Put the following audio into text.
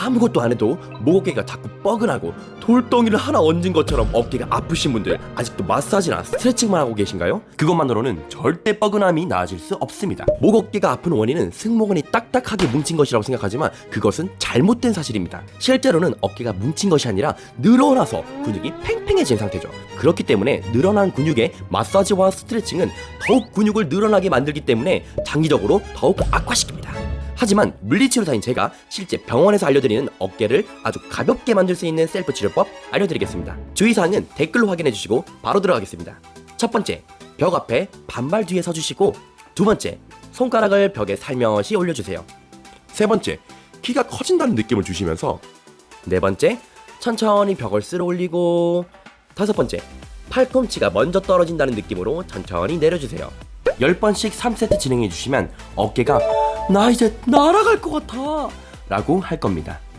아무것도 안 해도 목 어깨가 자꾸 뻐근하고 돌덩이를 하나 얹은 것처럼 어깨가 아프신 분들 아직도 마사지나 스트레칭만 하고 계신가요? 그것만으로는 절대 뻐근함이 나아질 수 없습니다. 목 어깨가 아픈 원인은 승모근이 딱딱하게 뭉친 것이라고 생각하지만 그것은 잘못된 사실입니다. 실제로는 어깨가 뭉친 것이 아니라 늘어나서 근육이 팽팽해진 상태죠. 그렇기 때문에 늘어난 근육의 마사지와 스트레칭은 더욱 근육을 늘어나게 만들기 때문에 장기적으로 더욱 악화시킵니다. 하지만 물리치료사인 제가 실제 병원에서 알려드리는 어깨를 아주 가볍게 만들 수 있는 셀프 치료법 알려드리겠습니다. 주의사항은 댓글로 확인해 주시고 바로 들어가겠습니다. 첫 번째, 벽 앞에 반발 뒤에 서주시고 두 번째, 손가락을 벽에 살며시 올려주세요. 세 번째, 키가 커진다는 느낌을 주시면서 네 번째, 천천히 벽을 쓸어 올리고 다섯 번째, 팔꿈치가 먼저 떨어진다는 느낌으로 천천히 내려주세요. 10번씩 3세트 진행해 주시면 어깨가 나 이제 날아갈 것 같아 라고 할 겁니다.